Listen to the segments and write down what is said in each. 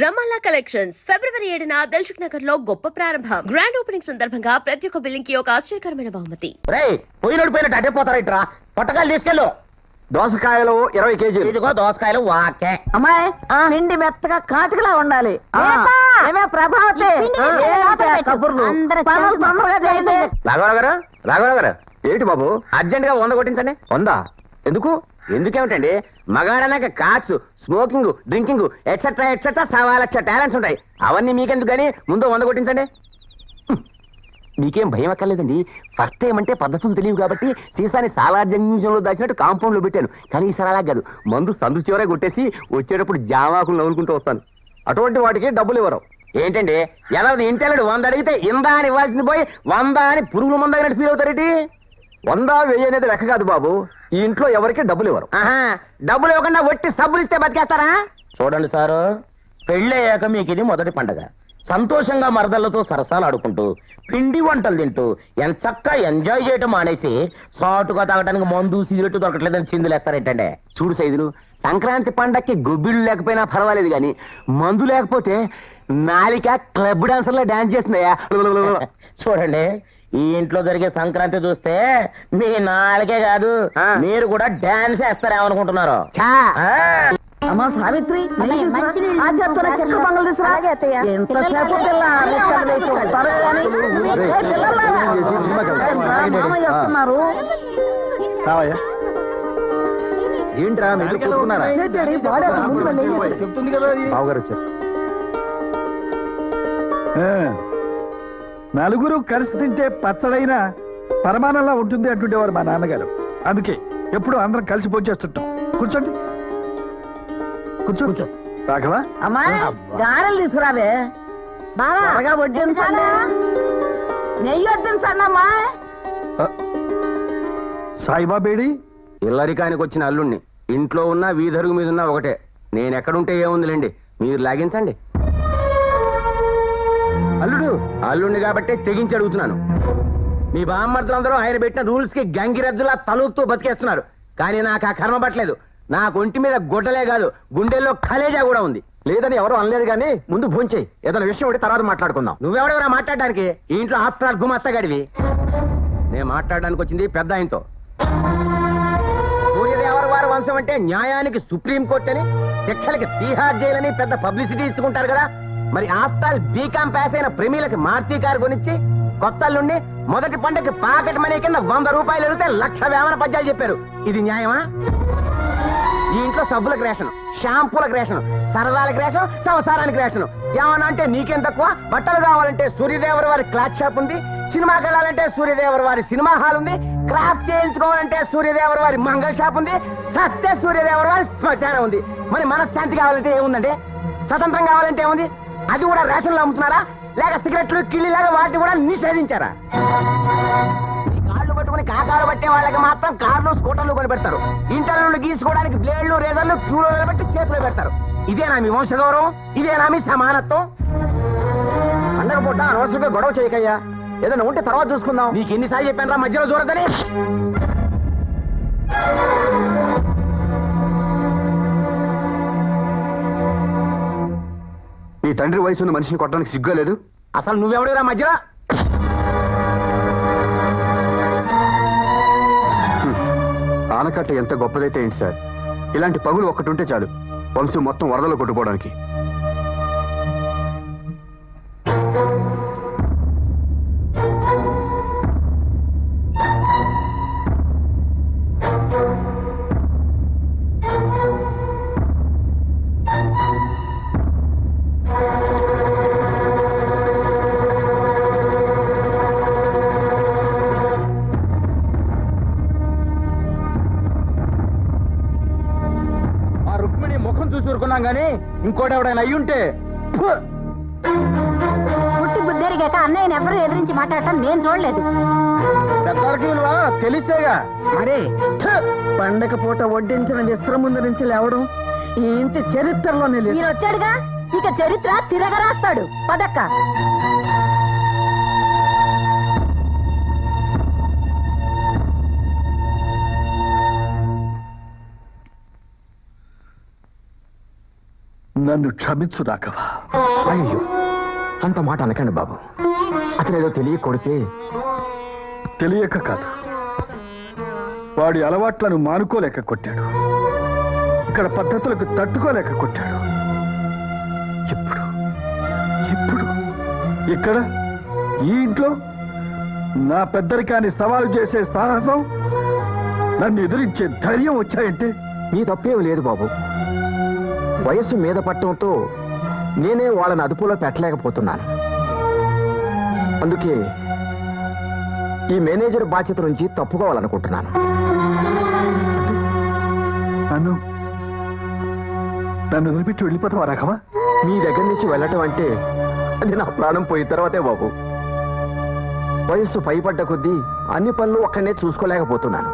రమాలా collections. ఫిబ్రవరి ఏడున దిల్సుఖ్ నగర్లో గొప్ప ప్రారంభం. గ్రాండ్ ఓపెనింగ్ సందర్భంగా ప్రతి ఒక్క బిల్లింగ్కి ఒక ఆశ్చర్యకరమైన బహుమతి. రే పోయినోడు పోయినట్టు అటే పోతారైట్రా పొట్టకాయలు తీసుకెళ్ళు. దోసకాయలు ఇరవై కేజీలు. ఇదిగో దోసకాయలు వాకే. అమ్మాయి నిండి మెత్తగా కాటుకలా ఉండాలి. ప్రభావతి? రాఘవరావు గారు రాఘవరావు గారు ఏంటి బాబు? అర్జెంట్గా వంద కొట్టించండి. వందా? ఎందుకు? ఎందుకేమిటండి? మగాడనక cards smoking drinking etcetera etcetera సవా లక్ష టాలెంట్స్ ఉంటాయి. అవన్నీ మీకెందుకు కానీ ముందు వంద కొట్టించండి. మీకేం భయం అక్కర్లేదండి. ఫస్ట్ టైం అంటే పద్ధతులు తెలియవు కాబట్టి సీసాని సాలార్ దాచినట్టు కాంపౌండ్లో పెట్టాను. కానీ ఈసారి అలా కాదు. మందు సందు చివరే కొట్టేసి వచ్చేటప్పుడు జామాకులు నవ్వుకుంటూ వస్తాను. అటువంటి వాటికి డబ్బులు ఇవ్వరు. ఏంటండి? ఎలా ఇంటెళ్ళడు వంద అడిగితే ఇందా అని ఇవ్వాల్సింది పోయి వంద అని పురుగుల మందు ఫీల్ అవుతారేటి? వంద వెయ్యి అనేది లెక్క కాదు బాబు. ఈ ఇంట్లో ఎవరికి డబ్బులు ఇవ్వరు. ఆహా డబ్బులు ఇవ్వకుండా వట్టి సబ్బులు ఇస్తే బతికేస్తారా? చూడండి సారు పెళ్ళయ్యాక మీకు ఇది మొదటి పండగ. సంతోషంగా మరదలతో సరసాలు ఆడుకుంటూ పిండి వంటలు తింటూ ఎంత చక్కగా ఎంజాయ్ చేయటం మానేసి సాటుగా తాగడానికి మందు సిగరెట్ దొరకట్లేదని చిందులేస్తారేంటండి చూడు సైదులు సంక్రాంతి పండక్కి గొబ్బిళ్ళు లేకపోయినా పర్వాలేదు కానీ మందు లేకపోతే నాలిక క్లబ్ డాన్సర్లో డాన్స్ చేస్తున్నాయా? చూడండి ఈ ఇంట్లో జరిగే సంక్రాంతి చూస్తే మీ నాలుగే కాదు ఆ. మీరు కూడా డాన్స్ వేస్తారేమనుకుంటున్నారు అమ్మా సావిత్రి ఏంట్రా మీరు కూర్చున్నారా? బావగారు వచ్చారు. నలుగురు కలిసి తింటే పచ్చడైన పరమానంలా ఉంటుంది అంటుండేవారు మా నాన్నగారు. అందుకే ఎప్పుడు అందరం కలిసి భోంచేస్తుంటాం కూర్చోండి. కూర్చో. కూర్చో. రాఘవా? గారెలు తీసుకురావే. నెయ్యి ఆ, సాయిబాబేడి? ఇల్లరికానికి వచ్చిన అల్లుణ్ణి. ఇంట్లో ఉన్న వీధరుగు మీద ఉన్న ఒకటే. నేను ఎక్కడుంటే ఏముందిలేండి. మీరు లాగించండి. అల్లుండి కాబట్టి తెగించి అడుగుతున్నాను. మీ బామ్మర్దులందరూ ఆయన పెట్టిన రూల్స్కి గంగిరద్దులా తలుపుతూ బతికేస్తున్నారు. కానీ నాకు ఆ కర్మ పట్టలేదు. నాకు ఒంటి మీద గుడ్డలే కాదు గుండెల్లో కలేజా కూడా ఉంది. లేదని ఎవరు అనలేదు కానీ ముందు భోంచేయి ఏదైనా విషయం ఉంటే తర్వాత మాట్లాడుకుందాం. నువ్వెవడెవరా మాట్లాడడానికి? ఈ ఇంట్లో ఆఫ్టర్ ఆల్ గుమస్తగాడివి. నేను మాట్లాడడానికి వచ్చింది పెద్ద ఆయనతో. సూర్యదేవర వారి వంశం అంటే న్యాయానికి సుప్రీం కోర్టు అని శిక్షలకి తీహార్ జైలని పెద్ద పబ్లిసిటీ ఇచ్చుకుంటారు కదా. మరి ఆఫ్టర్ బీకామ్ బీకాం పాస్ అయిన ప్రేమీలకి మార్తీ కారు కొనిచ్చి కొత్తల్లుండి మొదటి పంటకి పాకెట్ మనీ కింద వంద రూపాయలు అడిగితే లక్ష వేమన పద్యాలు చెప్పారు. ఇది న్యాయమా? ఈ ఇంట్లో సబ్బులకు రేషన్ షాంపూలకు రేషన్ సరదాలకు రేషన్ సంసారానికి రేషన్. ఏమన్నా అంటే నీకేం తక్కువ? బట్టలు కావాలంటే సూర్యదేవర వారి క్లాత్ షాప్ ఉంది సినిమాకి వెళ్ళాలంటే సూర్యదేవర వారి సినిమా హాల్ ఉంది క్రాఫ్ట్ చేయించుకోవాలంటే సూర్యదేవర వారి మంగళ షాప్ ఉంది సత్య సూర్యదేవర వారి శ్మశానం ఉంది. మరి మనశ్శాంతి కావాలంటే ఏముందంటే స్వతంత్రం కావాలంటే ఏముంది? అది కూడా రేషన్లో అమ్ముతున్నారా? లేక సిగరెట్లు కిళ్ళిలాగా వాటిని కూడా నిషేధించారా? ఈ పట్టుకుని కాకాలు పట్టే వాళ్ళకి మాత్రం కార్లు స్కూటర్లు కొనిపెడతారు. ఇంటర్లు గీసుకోవడానికి బ్లేడ్లు రేజర్లు క్యూలో నిలబెట్టి చేతిలో పెడతారు. ఇదేనా మీ వంశ గౌరవం ఇదేనా మీ సమానత్వం? పండగ పూట అనవసరంగా గొడవ చేయకయ్యా. ఏదైనా ఉంటే తర్వాత చూసుకుందాం. నీకు ఎన్నిసార్లు చెప్పాను రా మధ్యలో చూడద్దని? నీ తండ్రి వయసు ఉన్న మనిషిని కొట్టడానికి సిగ్గా లేదు? అసలు నువ్వెవడురా మధ్యలో? ఆనకట్ట ఎంత గొప్పదైతే ఏంటి సార్? ఇలాంటి పగులు ఒక్కటి ఉంటే చాలు. వంశం మొత్తం వరదలో కొట్టుకోవడానికి ముఖం చూసి ఊరుకున్నాం గానీ ఇంకోటి ఎవడైనా అయ్యుంటే! పుట్టి బుద్ధెరిగాక అన్నయ్యని ఎవరు ఎదిరించి మాట్లాడటం నేను చూడలేదు. విలువ తెలిసేగా. మరి ఛ! పండగ పూట వడ్డించిన విశ్రముందు నుంచి లేవడం ఈ ఇంటి చరిత్రలోనే లేదు. మీరు వచ్చాడుగా? ఇక చరిత్ర తిరగరాస్తాడు. పదక్క. నన్ను క్షమించు రాఘవ అయ్యో అంత మాట అనకండి బాబు. అతను ఏదో తెలియ కొడితే తెలియక కాదు. వాడి అలవాట్లను మానుకోలేక కొట్టాడు. ఇక్కడ పద్ధతులకు తట్టుకోలేక కొట్టాడు. ఇప్పుడు ఇప్పుడు ఇక్కడ? ఈ ఇంట్లో? నా పెద్దరికాన్ని సవాలు చేసే సాహసం నన్ను ఎదిరించే ధైర్యం వచ్చాయంటే? నీ తప్పేం లేదు బాబు. వయస్సు మీద పట్టడంతో నేనే వాళ్ళని అదుపులో పెట్టలేకపోతున్నాను. అందుకే ఈ మేనేజర్ బాధ్యత నుంచి తప్పుకోవాలనుకుంటున్నాను. నన్ను నన్ను వదిలిపెట్టి వెళ్ళిపోతావా రాఘవా? మీ దగ్గర నుంచి వెళ్ళటం అంటే అది నా ప్రాణం పోయిన తర్వాతే బాబు. వయస్సు పైపడ్డ కొద్దీ అన్ని పనులు ఒక్కనే చూసుకోలేకపోతున్నాను.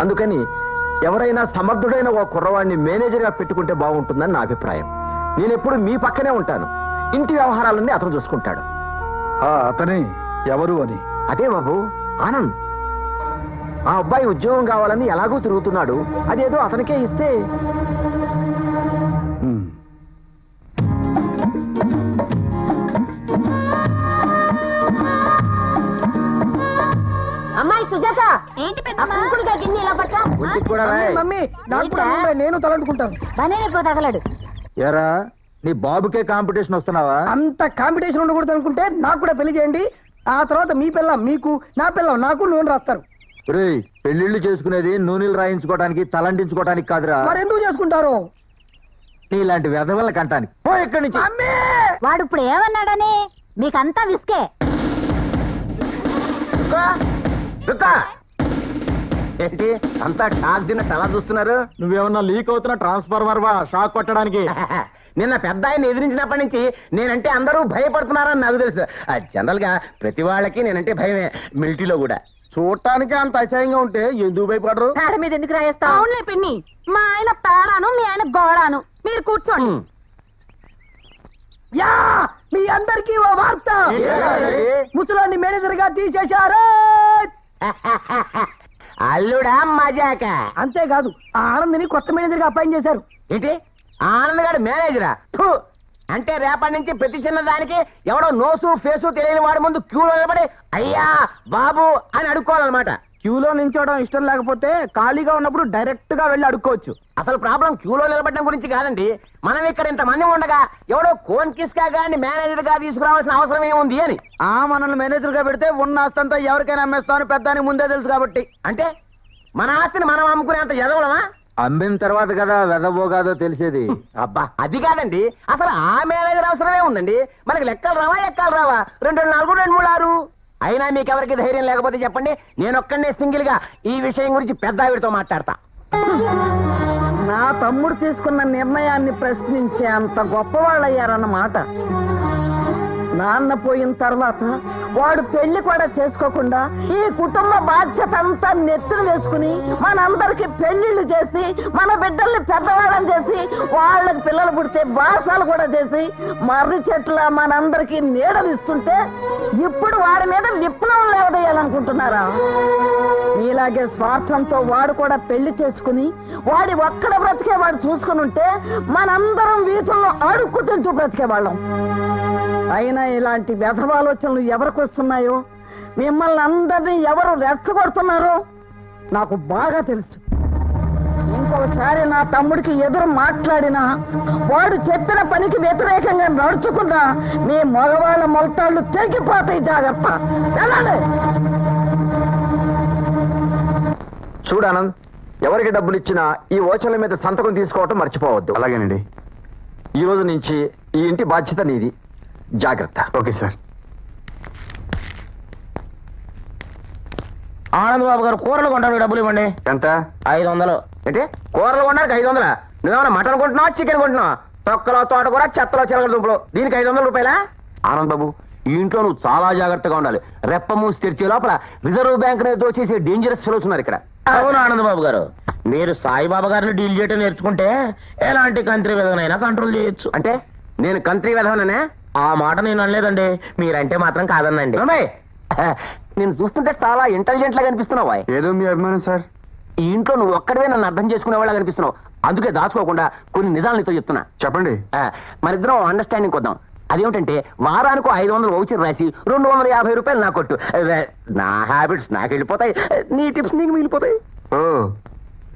అందుకని ఎవరైనా సమర్థుడైన ఓ కుర్రవాడిని మేనేజర్గా పెట్టుకుంటే బాగుంటుందని నా అభిప్రాయం. నేను ఎప్పుడు మీ పక్కనే ఉంటాను. ఇంటి వ్యవహారాలన్నీ అతను చూసుకుంటాడు. ఆ అతనే ఎవరు అని? అదే బాబు ఆనంద్. ఆ అబ్బాయి ఉద్యోగం కావాలని ఎలాగూ తిరుగుతున్నాడు. అదేదో అతనికే ఇస్తే ఏంటి ఆ కుంకుడుకాయ గిన్నె ఇలా పట్ట ఒంటికి కూడా రాయ్. నాకు కూడా ముందే నేను తలంటుకుంటాను. బనేపో తగలడు. ఏరా నీ బాబుకే కాంపిటీషన్ వస్తున్నావా? అంత కాంపిటీషన్ ఉండకూడదు అనుకుంటే నాకు కూడా పెళ్ళి చేయండి. ఆ తర్వాత మీ పిల్లం మీకు నా పిల్లం నాకు నూనె రాస్తారు. రేయ్ పెళ్ళిళ్ళు చేసుకునేది నూనెలు రాయించుకోవడానికి తలంటించుకోవడానికి కాదురా. మరి ఎందుకు చేసుకుంటారు? నీలాంటి వెధవల కంటానికి. పో ఇక్కడి నుంచి. అమ్మే వాడు ఇప్పుడు ఏమన్నాడని? మీకంతా విసుకే. రుక్కో, రుక్కో. ఏంటి? అంతా షాక్ తిన్న తలా చూస్తున్నారు? నువ్వేమన్నా లీక్ అవుతున్న ట్రాన్స్ఫార్మర్ వా? షాక్ కొట్టడానికి. నిన్న పెద్ద ఆయన ఎదిరించినప్పటి నుంచి నేనంటే అందరూ భయపడుతున్నారని నాకు తెలుసు. జనరల్గా ప్రతి వాళ్ళకి నేనంటే భయమే మిలిటరీలో కూడా. చూడటానికి అంత అసహ్యంగా ఉంటే ఎందుకు భయపడరు? పేడ మీద ఎందుకు రాయేస్తావు? అవునులే పిన్ని. మా ఆయన పేడాను మీ ఆయన గోడాను. మీరు కూర్చోండి. యా! మీ అందరికీ ఓ వార్త? ముసలాన్ని మేనేజర్గా తీసేశారు. అల్లుడా మజాక. అంతేకాదు ఆ ఆనందిని కొత్త మేనేజర్గా అపాయింట్ చేశారు. ఏంటి? ఆనంద్ గారు మేనేజరా! అంటే రేపటి నుంచి ప్రతి చిన్న దానికి ఎవడో నోసు ఫేసు తెలియని వాడి ముందు క్యూలో నిలబడి అయ్యా బాబు అని అడుక్కోవాలన్నమాట. క్యూలో నించోవడం ఇష్టం లేకపోతే ఖాళీగా ఉన్నప్పుడు డైరెక్ట్గా వెళ్ళి అడుక్కోవచ్చు. అసలు ప్రాబ్లం క్యూలో నిలబడడం గురించి కాదండి. మనం ఇక్కడ ఇంత మంది ఉండగా ఎవడో కోన్ కిస్కా గాని మేనేజర్గా తీసుకురావాల్సిన అవసరం ఏముంది అని. ఆ మనల్ని మేనేజర్గా పెడితే ఉన్న ఆస్తంతా ఎవరికైనా అమ్మేస్తామని పెద్దానికి ముందే తెలుసు కాబట్టి. అంటే మన ఆస్తిని మనం అమ్ముకునేంత ఎదవలమా? అమ్మిన తర్వాత కదా వెదబోగాదో తెలిసేది. అబ్బా అది కాదండి. అసలు ఆ మేనేజర్ అవసరమే ఉందండి. మనకి లెక్కలు రావా ఎక్కలు రావా? రెండు రెండు నాలుగు రెండు మూడు ఆరు. అయినా మీకెవరికి ధైర్యం లేకపోతే చెప్పండి నేను సింగిల్గా ఈ విషయం గురించి పెద్ద ఆవిడతో మాట్లాడతా. నా తమ్ముడు తీసుకున్న నిర్ణయాన్ని ప్రశ్నించే అంత గొప్పవాళ్ళయ్యారన్నమాట. నాన్న పోయిన తర్వాత వాడు పెళ్ళి కూడా చేసుకోకుండా ఈ కుటుంబ బాధ్యత అంతా నెత్తిన వేసుకుని మనందరికి పెళ్ళిళ్ళు చేసి మన బిడ్డల్ని పెద్దవాళ్ళని చేసి వాళ్ళకి పిల్లలు పుడితే బాసాలు కూడా చేసి మర్రి చెట్ల మనందరికి నీడనిస్తుంటే ఇప్పుడు వాడి మీద విప్లవం లేవదేయాలనుకుంటున్నారా? నీలాగే స్వార్థంతో వాడు కూడా పెళ్ళి చేసుకుని వాడి ఒక్కడ బ్రతికే వాడు చూసుకుని ఉంటే మనందరం వీధుల్లో అడుక్కు తింటూ బ్రతికేవాళ్ళం అయినా ఇలాంటి వ్యధవాలోచనలు ఎవరికి వస్తున్నాయో? మిమ్మల్ని అందరినీ ఎవరు రెచ్చగొడుతున్నారో? నాకు బాగా తెలుసు. ఇంకోసారి నా తమ్ముడికి ఎదురు మాట్లాడినా వాడు చెప్పిన పనికి వ్యతిరేకంగా నడుచుకున్నా మీ మగవాళ్ళ మొలతాళ్ళు తెగిపోతాయి జాగ్రత్త. వెళ్ళాలి చూడు ఆనంద్ ఎవరికి డబ్బులు ఇచ్చినా ఈ ఓచర్ల మీద సంతకం తీసుకోవటం మర్చిపోవద్దు. అలాగేనండి. ఈ రోజు నుంచి ఈ ఇంటి బాధ్యత నీది. జాగ్రత్త. Okay sir. ఆనంద్ బాబు గారు కూరలు కొనడానికి డబ్బులు ఇవ్వండి. ఎంత? ఐదు వందలు ఏంటి? కూరలు కొనడానికి ఐదు వందలా నువ్వేమైనా మటన్ కొంటున్నావా చికెన్ కొంటున్నావా? తొక్కలో తోటకూర చెత్తలో చిలకల దుంపలు. దీనికి ఐదు వందల రూపాయలా? ఆనంద్ బాబు ఈ ఇంట్లో నువ్వు చాలా జాగ్రత్తగా ఉండాలి. రెప్ప మూసి తెరిచే లోపల రిజర్వ్ బ్యాంక్ నే దోచేసే డేంజరస్ ఫెలోస్ ఉన్నారు ఇక్కడ. అవును ఆనంద్ బాబు గారు మీరు సాయిబాబా గారిని డీల్ చేయటం నేర్చుకుంటే ఎలాంటి కంట్రీ విధంగా కంట్రోల్ చేయొచ్చు. అంటే? నేను కంట్రీ వెధవననే? ఆ మాట నేను అనలేదండి. మీరంటే మాత్రం కాదనండి అమ్మాయి నేను చూస్తుంటే చాలా ఇంటెలిజెంట్ లాగా అనిపిస్తున్నావా ఏదో మీ అభిమానం సార్. ఈ ఇంట్లో నువ్వు ఒక్కడే నన్ను అర్థం చేసుకునే వాళ్ళ కనిపిస్తున్నావు. అందుకే దాచుకోకుండా కొన్ని నిజాలు నీతో చెప్తున్నా. చెప్పండి. మరిద్దరం అండర్స్టాండింగ్ కొద్దాం. అదేమిటంటే వారానికి ఐదు వందలు ఓచర్ రాసి రెండు వందల యాభై రూపాయలు నా కొట్టు. నా హ్యాబిట్స్ నాకు వెళ్ళిపోతాయి. నీ టిప్స్ నీకు మిగిలిపోతాయి.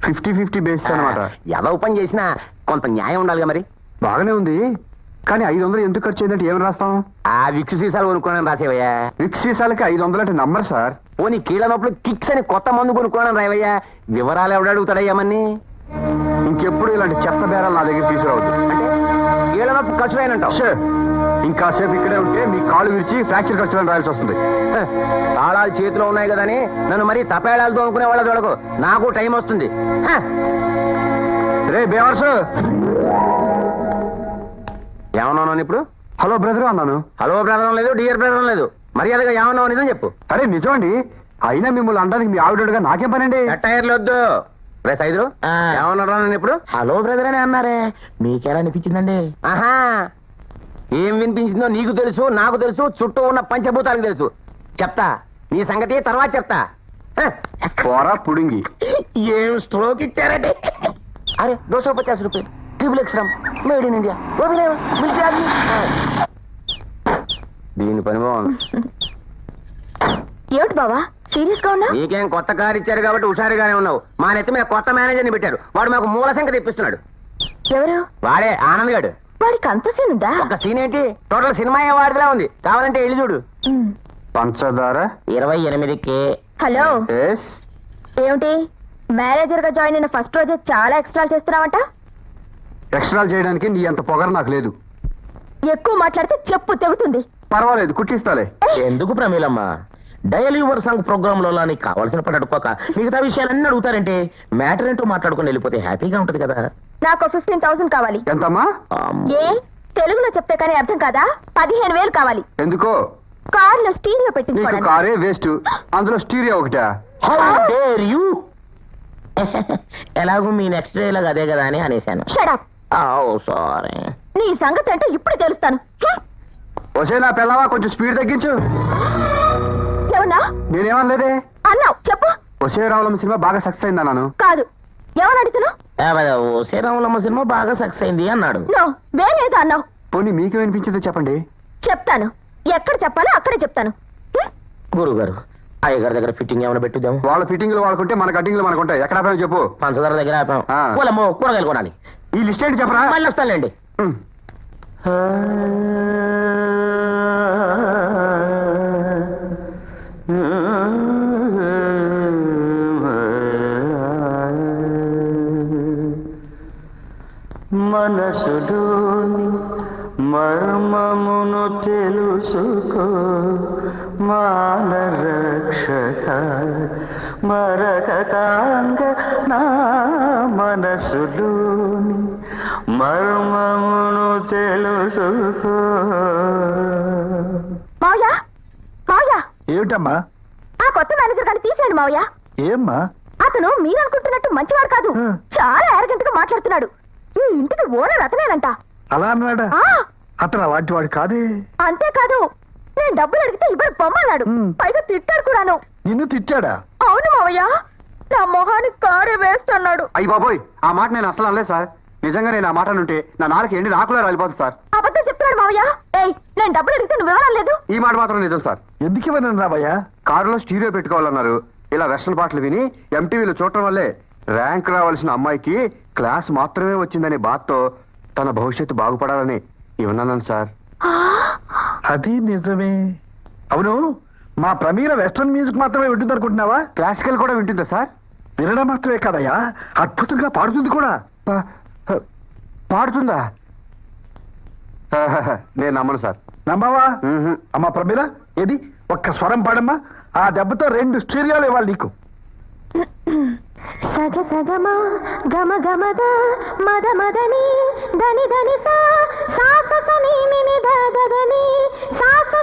ఫిఫ్టీ ఫిఫ్టీ బేస్ అనమాట ఎలా పని చేసినా కొంత న్యాయం ఉండాలిగా మరి. బాగానే ఉంది. కానీ ఐదు వందలు ఎందుకు ఖర్చు అయిందంటే ఏం రాస్తాం? ఆ విక్స్ సీసాలు కొనుక్కోవడం రాసేవయ్యా. విక్స్ సీసాలకి ఐదు వందలు అంటే నంబర్ సార్ పోనీ కీళ్ళ నొప్పులు కిక్స్ అని కొత్త మందు కొనుక్కోవడం రావయ్యా వివరాలు ఎవడు అడుగుతాడయ్యా మన్ని? ఇంకెప్పుడు ఇలాంటి చెత్త బేరాలు నా దగ్గర తీసుకురావద్దు. అంటే కీళ్ళ నొప్పి ఖర్చు అయినంటావు ఇంకాసేపు ఇక్కడే ఉంటే మీ కాళ్ళు విరిచి ఫ్రాక్చర్ ఖర్చులను రాయాల్సి వస్తుంది. తాళాలు చేతిలో ఉన్నాయి కదని? నన్ను మరీ తపేడాలతో అనుకునే వాళ్ళ చూడకు. నాకు టైం వస్తుంది. హ, రే బేవర్స్. ఏమన్నాను ఇప్పుడు? హలో బ్రదర్ అన్నాను. హలో బ్రదరం లేదు డియర్ బ్రదరం లేదు. మర్యాదగా ఏమన్నావు నిజం చెప్పు. అరే నిజమండి. అయినా మిమ్మల్ని అనడానికి మీ ఆవిడగా నాకేం పనండి? టైర్లు వద్దు. రే సైదులు ఏమన్నాడు నేను ఇప్పుడు? హలో బ్రదర్ అని అన్నారే. మీకెలా అనిపించిందండి? ఆహా. ఏం వినిపించిందో నీకు తెలుసు నాకు తెలుసు చుట్టూ ఉన్న పంచభూతాలకు తెలుసు. చెప్తా నీ సంగతి తర్వాత చెప్తా. హ, పోరా పుడింగి. ఏం స్ట్రోక్ ఇచ్చారండి? అరే దోశ పచాస్ రూపాయలు ట్రిపుల్ ఎక్స్ట్రామ్ మేడ్ ఇన్ ఇండియా. దీని పని బాగుంది. ఏమిటి బావా? సీరియస్గా ఉన్నా నీకేం కొత్త కారు ఇచ్చారు కాబట్టి హుషారుగానే ఉన్నావు. మా నెత్తి మీద కొత్త మేనేజర్ని పెట్టారు. వాడు మాకు మూల సంఖ్య తెప్పిస్తున్నాడు ఎవరు? వాడే ఆనంద్ గాడు. వాడికి అంత సీన్ ఉందా? ఒక సీన్ ఏంటి? టోటల్ సినిమా వాడిలా ఉంది. కావాలంటే వెళ్ళి చూడు. పంచదార? ఇరవై ఎనిమిదికి హలో. ఎస్. ఏమిటి? మేనేజర్గా జాయిన్ అయిన ఫస్ట్ రోజే చాలా ఎక్స్ట్రాలు చేస్తున్నావంట? ఎక్స్ట్రా చేయడానికి నీ అంత పొగరు నాకు లేదు. ఎక్కువ మాట్లాడితే చెప్పు తెగుతుంది. పర్వాలేదు కుట్టిస్తాలే. ఎందుకు ప్రమీలమ్మ? డైలీ యువర్ సాంగ్ ప్రోగ్రామ్లో నీకు కావాల్సిన పని అడుక్కోక మిగతా విషయాలన్నీ అడుగుతారంటే? మ్యాటర్ ఏంటో మాట్లాడుకుని వెళ్ళిపోతే హ్యాపీగా ఉంటది కదా. నాకు ఫిఫ్టీన్ థౌసండ్ కావాలి. ఎంతమ్మా. ఏ? తెలుగులో చెప్తే కానీ అర్థం కాదా? పదిహేను వేలు కావాలి. ఎందుకో? కారులో స్టీరియో నీకు పెట్టించుకోవడానికి కారే వేస్ట్. అందులో స్టీరియో ఒకటా? ఎలాగో మీ నెక్స్ట్ డే లాగా అదే కదా అని అనేశాను. షడప్ ఓ సారీ నీ సంగతి అంటే ఇప్పుడు తెలుస్తాను. వచ్చే నా పిల్లవా కొంచెం స్పీడ్ తగ్గించు. ఏమన్నా నేనేమనలేదే. అన్నావు. చెప్పు. వచ్చే రావులమ్మ సినిమా బాగా సక్సెస్ అయిందా నాను కాదు. ఏమని అడుగుతున్నావు? శ్రీరాములమ్మ సినిమా బాగా సక్సెస్ అయింది అన్నాడు. నో వేరేదో అన్నావు. పోనీ మీకు వినిపించిందో చెప్పండి. చెప్తాను. ఎక్కడ చెప్పాలో అక్కడే చెప్తాను. గురుగారు అయ్యగారి దగ్గర ఫిట్టింగ్ ఏమైనా పెట్టిద్దాం వాళ్ళ ఫిట్టింగ్లు వాళ్ళకుంటే మన కటింగ్లు మనకు ఉంటాయి ఎక్కడ ఆపామో చెప్పు. పంచదార దగ్గర ఆపాం. కూరగాయలు కొనాలి. ఈ లిస్ట్ ఏంటి చెప్పరా? మళ్ళీ వస్తానులేండి. ఏమ్మా అతను మీరు అనుకుంటున్నట్టు మంచివాడు కాదు. చాలా arrogant గా మాట్లాడుతున్నాడు. ఈ ఇంటికి ఓనర్ అతనేనంట. అలా అన్నాడా? ఆ, అతను అలాంటి వాడు కాదే? అంతేకాదు నేను డబ్బులు అడిగితే ఇవ్వరు పొమ్మన్నాడు హ్మ్. పైగా తిట్టాడు కూడాను. నిన్ను తిట్టాడా? అవును మావయ్య. నా మొహానికి కారే వేస్ట్ అన్నాడు అయ్యి బాబోయ్ ఆ మాట నేను అసలు అనలేదు సార్. నిజంగా నేను ఆ మాట నుంటే నా నాలుగు ఎండి నాకులా రాలిపోతుంది సార్. అబద్ధం చెప్తున్నాడు మావయ్య. ఏయ్ నేను డబ్బులు అడిగితే నువ్వు వివరాలు లేదు. ఈ మాట మాత్రం నిజం సార్. ఎందుకు ఇవ్వను రావయ్యా? కారులో స్టీరియో పెట్టుకోవాలన్నారు. ఇలా వెస్టర్న్ పాటలు విని ఎంటీవీలో చూడటం వల్లే ర్యాంక్ రావాల్సిన అమ్మాయికి క్లాస్ మాత్రమే వచ్చిందనే బాధతో తన భవిష్యత్తు బాగుపడాలని ఇవ్వన్నాను సార్. అది నిజమే. అవును మా ప్రమీల వెస్ట్రన్ మ్యూజిక్ మాత్రమే వింటుంది అనుకుంటున్నావా క్లాసికల్ కూడా వింటుందా సార్? వినడం మాత్రమే కదయ్యా అద్భుతంగా పాడుతుంది కూడా. పాడుతుందా? నేను నమ్మను సార్. నమ్మవా. అమ్మా ప్రమీల ఏది? ఒక్క స్వరం పాడమ్మా. ఆ దెబ్బతో రెండు స్టీరియాలు ఇవ్వాలి నీకు. సగ సగమ గమ గమద మద మదని దని దని సా సాససని మిని ద గగని సాస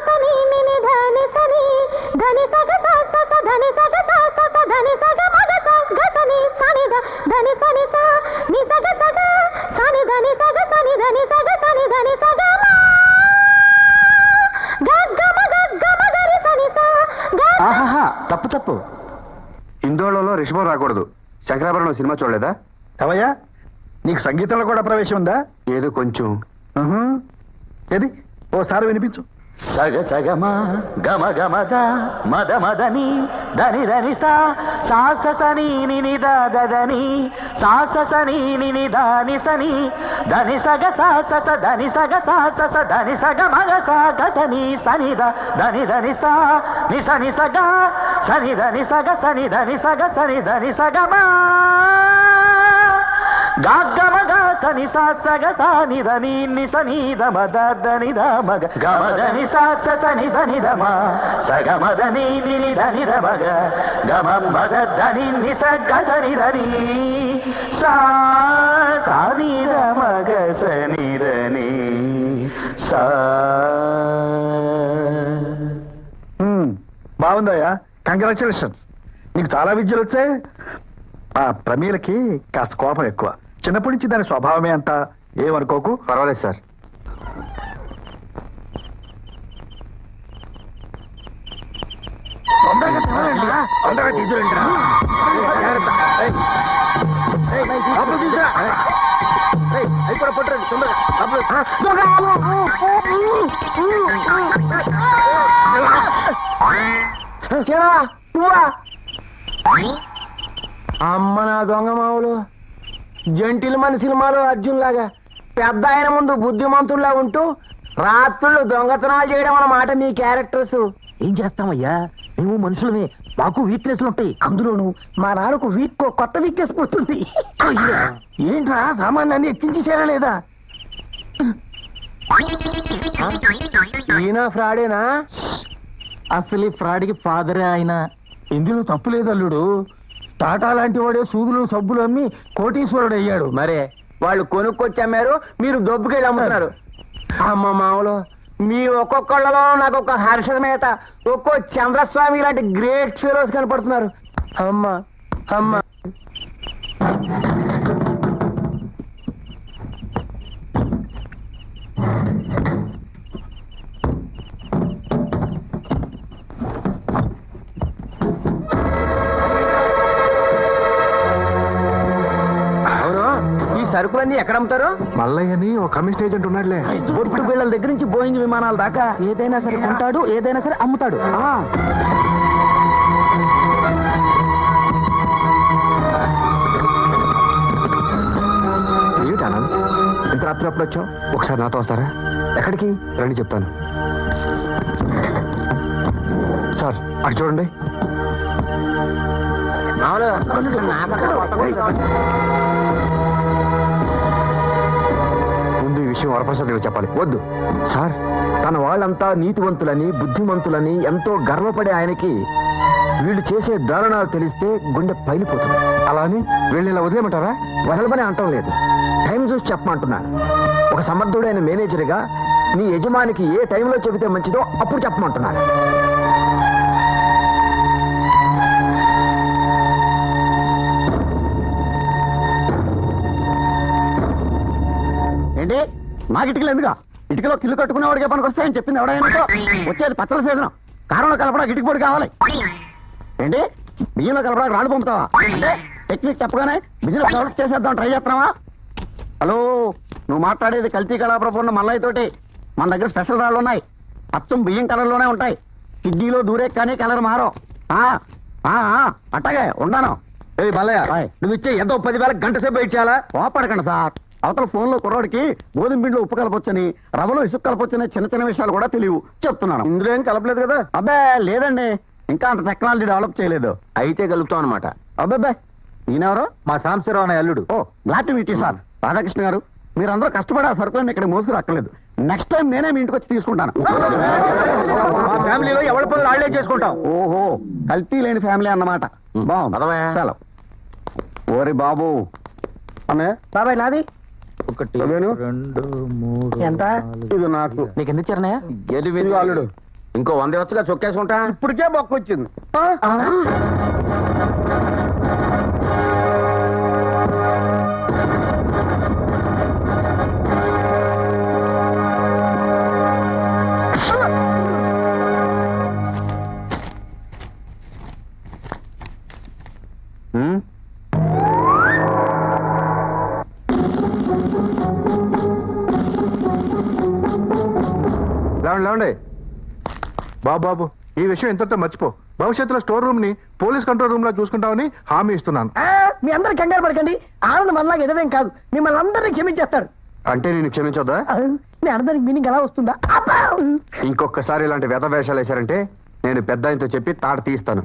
మిని ధని సని ధని సగ సాస స ధని సగ సాస ధని సగ మద స గసని సని ద ధని సని స ని సగ సగ సని ధని సగ సని ధని సగ సని ధని సగ మా గ గమ గ గమ గరి సని స గ ఆహాహా తప్పు తప్పు శంకరాభరణం సినిమా చూడలేదా? అవయ్యా నీకు సంగీతంలో కూడా ప్రవేశం ఉందా? ఏదో కొంచెం. ఏది? ఓసారి వినిపించు. సగ సగమ గమ గమద మద మదని దని దని సా సాససని నిని దని సాససని నిని దని సని ధని సగ సాసస ధని సగ సాసస ధని సగ మగ సా గ సని సని ద దని దని సా ని సని సగ సని ధని సగ సని ధని సగ సని ధని సగ మా గాగమగ సని సా సగ సాని దని ని సని ద మద దని మగ గమదని సాస సని సని ద మ సగ మదని ని ని దని మగ గమ మగ దని ని స గ సని దని సా సాని ద మగ సని సా బాగుందయ్యా కంగ్రాచులేషన్స్ నీకు చాలా విద్యలు వచ్చాయి ఆ ప్రమీలకి కాస్త కోపం ఎక్కువ చిన్నప్పటి నుంచి దాని స్వభావమే అంత ఏమనుకోకు? పర్వాలేదు సార్. తొందరగా కూడా తొందరగా. అమ్మ నా దొంగ మావులు. జంటిల్ మన సినిమాలో అర్జున్ లాగా పెద్ద ఆయన ముందు బుద్ధిమంతుల్లా ఉంటూ రాత్రులు దొంగతనాలు చేయడం అన్నమాట మీ క్యారెక్టర్స్. ఏం చేస్తామయ్యా? మేము మనుషులమే. మాకు వీక్నెస్లు ఉంటాయి. అందులోను మా నాన్నకు వీక్ కొత్త వీక్నెస్ పుడుతుంది. ఏంట్రా? సామాన్యాన్ని ఎక్కించేసారా లేదా? ఈయన ఫ్రాడేనా? అసలు ఫ్రాడ్కి ఫాదరే ఆయన. ఇందులో తప్పు లేదు అల్లుడు. టాటా లాంటి వాడే సూదులు సబ్బులు అమ్మి కోటీశ్వరుడు అయ్యాడు. మరే వాళ్ళు కొనుక్కొచ్చి అమ్మారు మీరు దొబ్బుకెళ్ళి అమ్ముతున్నారు. అమ్మ మామూలు మీ ఒక్కొక్కళ్ళలో నాకు ఒక హర్షమేత ఒక్కో చంద్రస్వామి లాంటి గ్రేట్ ఫీరోస్ కనపడుతున్నారు. అమ్మ అమ్మ. సరుకులన్నీ ఎక్కడ అమ్ముతారు? మల్లయ్యని ఒక కమిషన్ ఏజెంట్ ఉన్నాడులే బొట్టు బిళ్ళల దగ్గర నుంచి బోయింగ్ విమానాల దాకా ఏదైనా సరే కొంటాడు ఏదైనా సరే అమ్ముతాడు. ఇంత రాత్రి అప్పుడు వచ్చావు? ఒకసారి నాతో వస్తారా? ఎక్కడికి? రండి చెప్తాను. సార్ అటు చూడండి. విషయం వరప్రసాద్ గారికి చెప్పాలి. వద్దు. సార్ తన వాళ్ళంతా నీతివంతులని బుద్ధిమంతులని ఎంతో గర్వపడే ఆయనకి వీళ్ళు చేసే దారుణాలు తెలిస్తే గుండె పైలిపోతుంది అలా అని వీళ్ళని ఇలా వదిలేయమంటారా? వదలమని అంటం లేదు. టైం చూసి చెప్పమంటున్నాను ఒక సమర్థుడైన మేనేజర్గా నీ యజమానికి ఏ టైంలో చెబితే మంచిదో అప్పుడు చెప్పమంటున్నాను ఏంటి? నాకు ఇటుకలు ఎందుకు? ఇటుకలో కిల్లు కట్టుకునేవాడికే పనికి వస్తాయని చెప్పింది ఎవడైనా వచ్చేది పచ్చల సేదనం కారంలో కలపడానికి ఇటుక పొడి కావాలి. ఏంటి? బియ్యంలో కలపడానికి రాళ్ళు పంపుతావా? అంటే టెక్నిక్ చెప్పగానే బిజినెస్ డెవలప్ చేసేద్దాం ట్రై చేస్తున్నావా? హలో నువ్వు మాట్లాడేది కల్తీ కళాప్రపూర్ణ మల్లయ్య తోటి. మన దగ్గర స్పెషల్ రాళ్ళు ఉన్నాయి. అచ్చం బియ్యం కలర్లోనే ఉంటాయి. కిడ్నీలో దూరే కానీ కలర్ మారో అట్టగే ఉన్నాను ఏ నువ్వు ఇచ్చే ఎంతో పదివేల గంట సేపు వెయిట్ చేయాలా? కోపడకండి సార్. అవతల ఫోన్లో కుర్రోడికి గోధుమ పిండిలో ఉప్పు కలపొచ్చని రవ్వలో ఇసుక కలపొచ్చని చిన్న చిన్న విషయాలు కూడా తెలియవు. చెప్తున్నాను. ఇందులో ఏం కలపలేదు కదా? అబ్బే లేదండి. ఇంకా అంత టెక్నాలజీ డెవలప్ చేయలేదు. అయితే కలుపుతాం అనమాట అబ్బాబ్బే ఈయనెవరు? మా సాంబశివరావు అనే అల్లుడు. ఓ glad to meet sir. Radhakrishna garu మీరందరూ కష్టపడి ఆ సరుకులను ఇక్కడ మోసుకు రాక్కర్లేదు నెక్స్ట్ టైం నేనే మీ ఇంటికి వచ్చి తీసుకుంటాను. మా ఫ్యామిలీలో ఎవరి పనులు ఆళ్ళే చేసుకుంటాం. ఓహో కల్తీ లేని ఫ్యామిలీ అన్నమాట. బాగుంది. సెలవు. ఓరి బాబు. అన్నయ్య. బాబాయ్ నాది. ఒకటి రెండు మూడు ఎంత? ఇది నాకు. నీకు ఎందుకు ఇచ్చారన్నయ్య ఇదిగో అల్లుడు. ఇంకో వంద వచ్చుగా చొక్కేసుకుంటా. ఇప్పటికే బొక్క బాబు ఈ విషయం ఇంతటితో మర్చిపో. భవిష్యత్తులో స్టోర్ రూమ్ని పోలీస్ కంట్రోల్ రూమ్లో చూసుకుంటామని హామీ ఇస్తున్నాను. మీ అందరు కంగారు పడకండి. ఆనంద్ మనలాగా ఎదవేం కాదు. మిమ్మల్ని అందరినీ క్షమించేస్తాడు అంటే నేను క్షమించొద్దా? అందరికి మీనింగ్ ఎలా వస్తుందా! ఇంకొకసారి ఇలాంటి వ్యధ వేషాలు వేశారంటే నేను పెద్ద ఆయనతో చెప్పి తాట తీస్తాను.